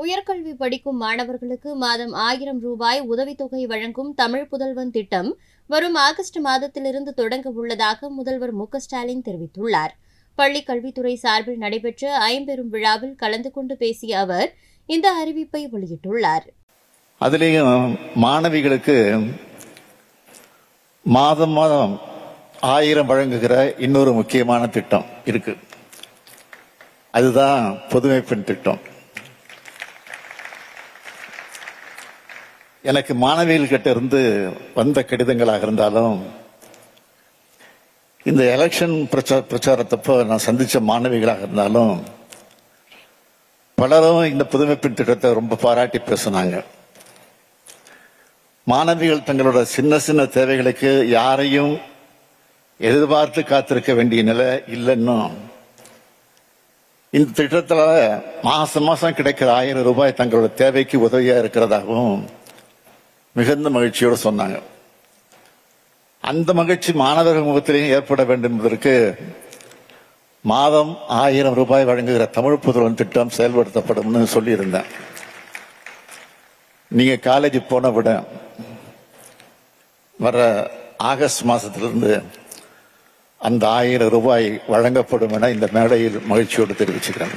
உயர்கல்வி படிக்கும் மாணவர்களுக்கு மாதம் ஆயிரம் ரூபாய் உதவித்தொகை வழங்கும் தமிழ் புதல்வன் திட்டம் வரும் ஆகஸ்ட் மாதத்திலிருந்து தொடங்க உள்ளதாக முதல்வர் மு ஸ்டாலின் தெரிவித்துள்ளார். பள்ளிக் கல்வித்துறை சார்பில் நடைபெற்ற ஐம்பெரும் விழாவில் கலந்து கொண்டு பேசிய அவர் இந்த அறிவிப்பை வெளியிட்டுள்ளார். அதுலேயும் மாணவிகளுக்கு மாதம் மாதம் ஆயிரம் வழங்குகிற இன்னொரு முக்கியமான திட்டம் இருக்கு. அதுதான் புதுமைப்பெண் திட்டம். எனக்கு மாணவிகள்கிட்ட இருந்து வந்த கடிதங்களாக இருந்தாலும் இந்த எலெக்ஷன் பிரச்சார பிரச்சாரத்தப்போ நான் சந்தித்த மாணவிகளாக இருந்தாலும் பலரும் இந்த புதுமைப்பின் திட்டத்தை ரொம்ப பாராட்டி பேசினாங்க. மாணவிகள் தங்களோட சின்ன சின்ன தேவைகளுக்கு யாரையும் எதிர்பார்த்து காத்திருக்க வேண்டிய நிலை இல்லைன்னு இந்த திட்டத்தில் மாசம் மாசம் கிடைக்கிற ஆயிரம் ரூபாய் தங்களோட தேவைக்கு உதவியா இருக்கிறதாகவும் மிகுந்த மகிழ்ச்சியோடு சொன்னாங்க. அந்த மகிழ்ச்சி மாணவர்கள் முகத்திலேயும் ஏற்பட வேண்டும் என்பதற்கு மாதம் ஆயிரம் ரூபாய் வழங்குகிற தமிழ் புதல்வன் திட்டம் செயல்படுத்தப்படும்னு சொல்லியிருந்தேன். நீங்க காலேஜ் போன விட வர ஆகஸ்ட் மாசத்திலிருந்து அந்த ஆயிரம் ரூபாய் வழங்கப்படும் என இந்த மேடையில் மகிழ்ச்சியோடு தெரிவிச்சுக்கிறேன்